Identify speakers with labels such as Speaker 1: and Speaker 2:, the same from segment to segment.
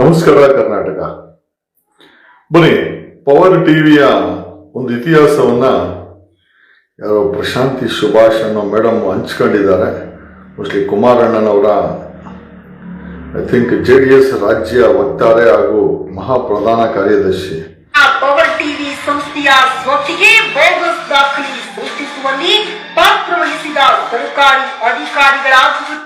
Speaker 1: ನಮಸ್ಕಾರ ಕರ್ನಾಟಕ. ಬನ್ನಿ ಪವರ್ ಟಿವಿಯ ಒಂದು ಇತಿಹಾಸವನ್ನ ಯಾರೋ ಪ್ರಶಾಂತಿ ಸುಭಾಷ್ ಅನ್ನೋ ಮೇಡಮ್ ಹಂಚ್ಕೊಂಡಿದ್ದಾರೆ. Mostly ಕುಮಾರಣ್ಣನವರ I think J D S ರಾಜ್ಯ ವಕ್ತಾರೆ ಹಾಗೂ ಮಹಾಪ್ರಧಾನ ಕಾರ್ಯದರ್ಶಿ.
Speaker 2: ಪವರ್ ಟಿವಿ ಸಂಸ್ಥೆಯ ಸ್ವತ್ತಿಗೆ ಬೋಗಸ್ ದಾಖಲೆ ಸೃಷ್ಟಿಸುವಲ್ಲಿ ಪಾತ್ರ ವಹಿಸಿದ ಸರ್ಕಾರಿ ಅಧಿಕಾರಿಗಳಾಗುವುದು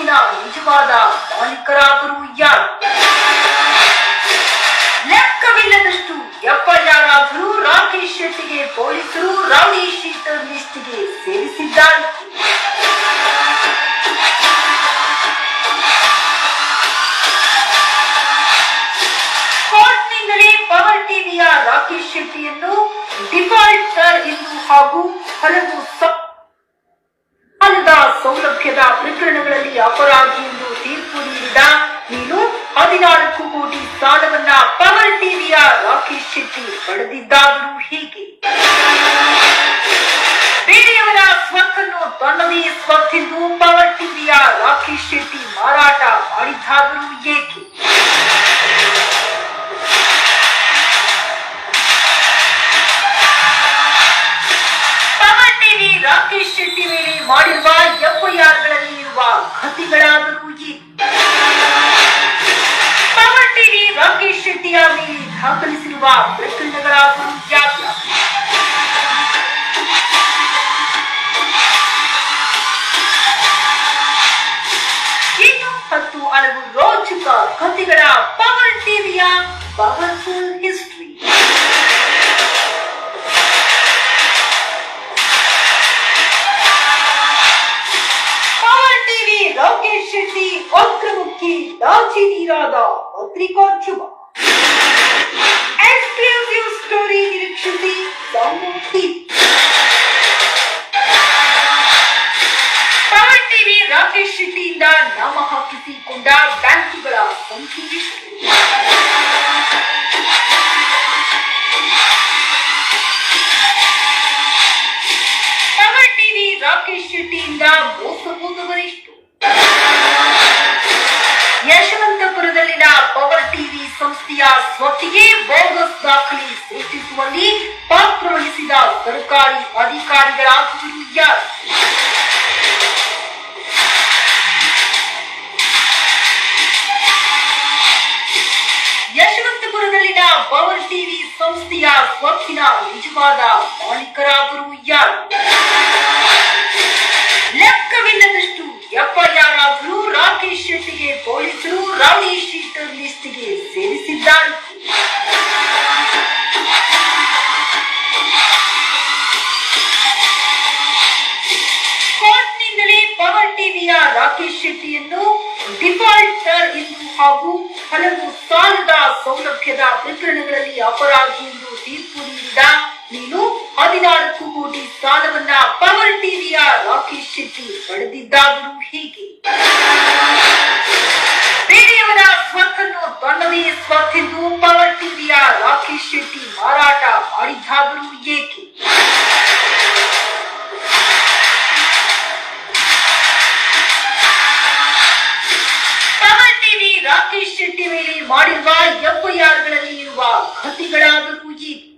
Speaker 2: ಸ್ವತ್ತಿನ ನಿಜವಾದ ಮಾಲೀಕರಾದರೂ ಯಾರು? ಲೆಕ್ಕವಿಲ್ಲದಷ್ಟು ಎಫ್ಐಆರ್ ರಾಕೇಶ್ ಶೆಟ್ಟಿಗೆ ಪೊಲೀಸರು ರೌಡಿ ಶೀಟರ್ ಲಿಸ್ಟ್ಗೆ ಸೇರಿಸಿದ್ದಾರೆ. ಪವರ್ ಟಿವಿಯ ರಾಕೇಶ್ ಶೆಟ್ಟಿಯನ್ನು ಡಿಫಾಲ್ಟರ್ ಎಂದು ಹಾಗೂ ಹಲವು ಕೋಟಿ ಸಾಲವನ್ನ ಪವರ್ ಟಿವಿಯ ರಾಕೇಶ್ ಶೆಟ್ಟಿ ಪಡೆದಿದ್ದಾದರೂ ಹೀಗೆ ಬೇರೆಯವರ ಸ್ವತ್ತನ್ನು ತನ್ನದೇ ಸ್ವತ್ತೆಂದು ಪವರ್ ಟಿವಿಯ ರಾಕೇಶ್ ಶೆಟ್ಟಿ ಮಾರಾಟ ಮಾಡಿದ್ದಾದರೂ ಏಕೆ ಪವರ್ ಟಿವಿ ರಾಕೇಶ್ ಶೆಟ್ಟಿ ಮೇಲೆ ಮಾಡಿರುವ ಎಫ್ಐಆರ್ಗಳಲ್ಲಿ ಇರುವ ಕಥೆಗಳಾದರೂ ಏನು ಇನ್ನು ಹತ್ತು ಹಲವು ರೋಚಕ ಕಥೆಗಳ ಪವರ್ ಟಿವಿಯ powerful history power TV Lokesh Shetty ವಕ್ರಮುಖಿ ದಾಚಿ ನೀರಾದ ನಿರೀಕ್ಷಿಸಿ download TV power TV Rakesh ಶೆಟ್ಟಿಯಿಂದ ನಾಮ ಹಾಕಿಸಿಕೊಂಡ ಬ್ಯಾಂಕುಗಳ ಸಂಖ್ಯೆ ಎಷ್ಟು ಪವರ್ ಟಿವಿ ರಾಕೇಶ್ ಶೆಟ್ಟಿಯಿಂದ ಮೋಸ ಹೋದವರೆಷ್ಟು ಯಶವಂತಪುರದಲ್ಲಿನ ಪವರ್ ಟಿವಿ ಸಂಸ್ಥೆಯ ಸ್ವತ್ತಿಗೆ ಬೋಗಸ್ ದಾಖಲೆ ಸೃಷ್ಟಿಸುವಲ್ಲಿ ಪಾತ್ರ ವಹಿಸಿದ ಸರ್ಕಾರಿ ಅಧಿಕಾರಿಗಳಾಗುವುದು ಯಾರು? ಯಶವಂತಪುರದಲ್ಲಿನ ಪವರ್ ಟಿವಿ ಸಂಸ್ಥೆಯ ಸ್ವತ್ತಿನ ನಿಜವಾದ ಮಾಲೀಕರಾದರು ಯಾರು? ರಾಕೇಶ್ ಶೆಟ್ಟಿಯನ್ನು ಡಿಫಾಲ್ಟರ್ ಎಂದು ಹಾಗೂ ಹಲವು ಸಾಲದ ಸೌಲಭ್ಯದ ಪ್ರಕರಣಗಳಲ್ಲಿ ಅಪರಾಧಿ ಎಂದು ತೀರ್ಪು ನೀಡಿದ ನೀನು ಹದಿನಾಲ್ಕು ಕೋಟಿ ಸಾಲವನ್ನ ಪವರ್ ಟಿವಿಯ ರಾಕೇಶ್ ಶೆಟ್ಟಿ ಪಡೆದಿದ್ದಾದರೂ ಹೀಗೆ? ಬೇರೆಯವರ ಸ್ವತ್ತನ್ನು ತನ್ನದೇ ಸ್ವತ್ತೆಂದು ಪವರ್ ಟಿವಿಯ ರಾಕೇಶ್ ಶೆಟ್ಟಿ ಮಾರಾಟ ಮಾಡಿದ್ದಾದರೂ ಏಕೆ? ರಾಕೇಶ್ ಶೆಟ್ಟಿ ಮೇಲೆ ಮಾಡಿರುವ ಇರುವ ಕಥೆಗಳಾದರೂ ಏನು